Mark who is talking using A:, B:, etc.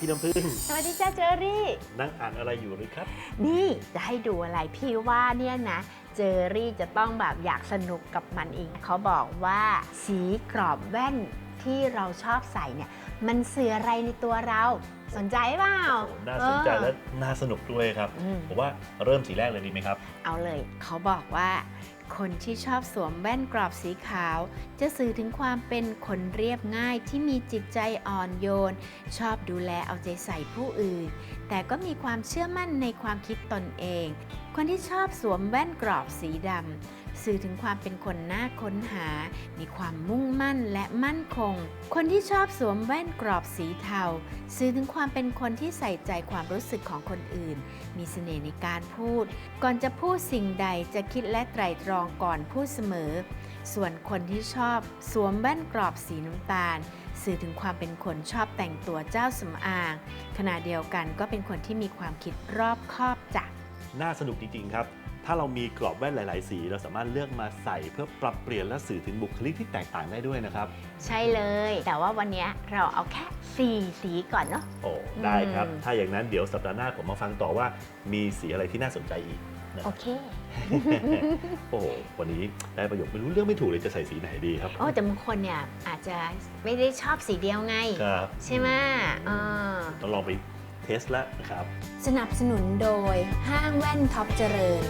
A: พี่น้ำพึ่ง
B: สวัสดีจ้าเจอรี่
A: นั่งอ่านอะไรอยู่หรือครับ
B: นี่จะให้ดูอะไรพี่ว่าเนี่ยนะ เจอรี่จะต้องแบบอยากสนุกกับมันเองเขาบอกว่าสีกรอบแว่นที่เราชอบใส่เนี่ย มันสื่ออะไรในตัวเราสนใจเปล่า
A: โอ้น่าสนใจ
B: เออ
A: และน่าสนุกด้วยครับ
B: อืม
A: ผมว่าเริ่มสีแรกเลยดีไหมครับ
B: เอาเลยเขาบอกว่า คนที่ชอบสวมแว่นกรอบสีขาว จะสื่อถึงความเป็นคนเรียบง่ายที่มีจิตใจอ่อนโยน ชอบดูแลเอาใจใส่ผู้อื่น แต่ก็มีความเชื่อมั่นในความคิดตนเอง คนที่ชอบสวมแว่นกรอบสีดำสื่อถึงความเป็นคนน่าค้นหา มีความมุ่ง มั่นและมั่นคง คนที่ชอบสวมแว่นกรอบสีเทา สื่อถึงความเป็นคนที่ใส่ใจความรู้สึกของคนอื่น มีเสน่ห์ในการพูด ก่อนจะพูดสิ่งใดจะคิดและไตร่ตรองก่อนพูดเสมอ ส่วนคนที่ชอบสวมแว่นกรอบสีน้ำตาล สื่อถึงความเป็นคนชอบแต่งตัวเจ้าสำอาง ขณะเดียวกันก็เป็นคนที่มีความคิดรอบคอบจ้ะ
A: น่าสนุกจริงๆครับ ถ้าเรามีกรอบแว่นหลาย ๆ สี เราสามารถเลือกมาใส่เพื่อปรับเปลี่ยนและสื่อถึงบุคลิกที่แตกต่างได้ด้วยนะครับ
B: ใช่เลย แต่ว่าวันนี้เราเอาแค่ 4 สีก่อนเนาะ
A: โอ้ได้ครับ
B: อืม
A: ถ้าอย่างนั้นเดี๋ยวสัปดาห์หน้าผมมาฟังต่อว่ามีสีอะไรที่น่าสนใจอีกนะ
B: โอเค
A: โอ้โหวันนี้ได้ประโยชน์ไม่รู้เรื่องไม่ถูกเลยจะใส่สีไหนดีครับ
B: โอ้แต่บางคนเนี่ยอาจจะไม่ได้ชอบสีเดียวไง
A: ครับ
B: ใช่ไหมเออ
A: ต้องลองไป เทสแล้วนะครับ
B: สนับสนุนโดยห้างแว่นท็อปเจริญ